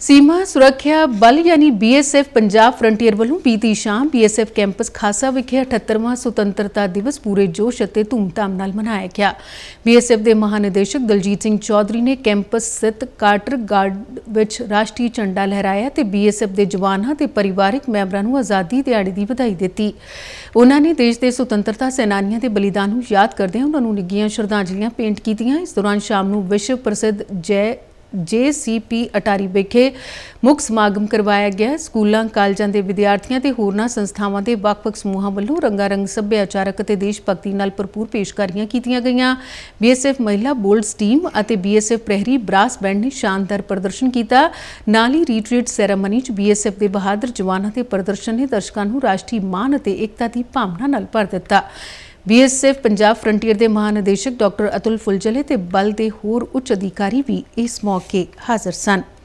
ਸੀਮਾ ਸੁਰੱਖਿਆ ਬਲ ਯਾਨੀ ਬੀਐਸਐਫ ਪੰਜਾਬ ਫਰੰਟੀਅਰ ਵੱਲੋਂ ਬੀਤੀ ਸ਼ਾਮ ਬੀਐਸਐਫ ਕੈਂਪਸ ਖਾਸਾ ਵਿਖੇ 78ਵਾਂ ਸੁਤੰਤਰਤਾ ਦਿਵਸ ਪੂਰੇ ਜੋਸ਼ ਅਤੇ ਧੂਮਧਾਮ ਨਾਲ ਮਨਾਇਆ ਗਿਆ। ਬੀਐਸਐਫ ਦੇ ਮਹਾਨਿਦੇਸ਼ਕ ਦਲਜੀਤ ਸਿੰਘ ਚੌਧਰੀ ਨੇ ਕੈਂਪਸ ਸਥਿਤ ਕਾਰਟਰ ਗਾਰਡ ਵਿੱਚ ਰਾਸ਼ਟਰੀ ਝੰਡਾ ਲਹਿਰਾਇਆ ਤੇ ਬੀਐਸਐਫ ਦੇ ਜਵਾਨਾਂ ਤੇ ਪਰਿਵਾਰਕ ਮੈਂਬਰਾਂ ਨੂੰ ਆਜ਼ਾਦੀ ਦਿਹਾੜੀ ਦੀ ਵਧਾਈ ਦਿੱਤੀ। ਉਹਨਾਂ ਨੇ ਦੇਸ਼ ਦੇ ਸੁਤੰਤਰਤਾ ਸੈਨਾਨੀਆਂ ਦੇ ਬਲੀਦਾਨ ਨੂੰ ਯਾਦ ਕਰਦਿਆਂ ਉਹਨਾਂ ਨੂੰ ਨਿੱਘੀਆਂ ਸ਼ਰਧਾਂਜਲੀਆਂ ਭੇਂਟ ਕੀਤੀਆਂ। ਇਸ ਦੌਰਾਨ ਸ਼ਾਮ ਨੂੰ ਵਿਸ਼ਵ ਪ੍ਰਸਿੱਧ ਜੈ ਜੇਸੀਪੀ ਅਟਾਰੀ ਵਿਖੇ ਮੁੱਖ ਸਮਾਗਮ ਕਰਵਾਇਆ ਗਿਆ ਸਕੂਲਾਂ, ਕਾਲਜਾਂ ਦੇ ਵਿਦਿਆਰਥੀਆਂ ਤੇ ਹੋਰਨਾਂ ਸੰਸਥਾਵਾਂ ਦੇ ਵੱਖ-ਵੱਖ ਸਮੂਹਾਂ ਵੱਲੋਂ ਰੰਗਾਰੰਗ ਸੱਭਿਆਚਾਰਕ ਅਤੇ ਦੇਸ਼ ਭਗਤੀ ਨਾਲ ਭਰਪੂਰ ਪੇਸ਼ਕਾਰੀਆਂ ਕੀਤੀਆਂ ਗਈਆਂ। ਬੀਐਸਐਫ ਮਹਿਲਾ ਬੋਲਡਸ ਟੀਮ ਅਤੇ ਬੀਐਸਐਫ ਪ੍ਰਹਿਰੀ ਬ੍ਰਾਸ ਬੈਂਡ ਨੇ ਸ਼ਾਨਦਾਰ ਪ੍ਰਦਰਸ਼ਨ ਕੀਤਾ। ਨਾਲ ਹੀ ਰੀਟਰੀਟ ਸੈਰੇਮਨੀ 'ਚ ਬੀਐਸਐਫ ਦੇ ਬਹਾਦਰ ਜਵਾਨਾਂ ਦੇ ਪ੍ਰਦਰਸ਼ਨ ਨੇ ਦਰਸ਼ਕਾਂ ਨੂੰ ਰਾਸ਼ਟਰੀ ਮਾਣ ਅਤੇ ਏਕਤਾ ਦੀ ਭਾਵਨਾ ਨਾਲ ਭਰ ਦਿੱਤਾ। ਬੀਐਸਐਫ ਪੰਜਾਬ ਫਰੰਟੀਅਰ ਦੇ ਮਹਾਨਿਦੇਸ਼ਕ ਡਾਕਟਰ ਅਤੁਲ ਫੁਲਜਲੇ ਤੇ ਬਲ ਦੇ ਹੋਰ ਉੱਚ ਅਧਿਕਾਰੀ ਵੀ ਇਸ ਮੌਕੇ ਹਾਜ਼ਰ ਸਨ।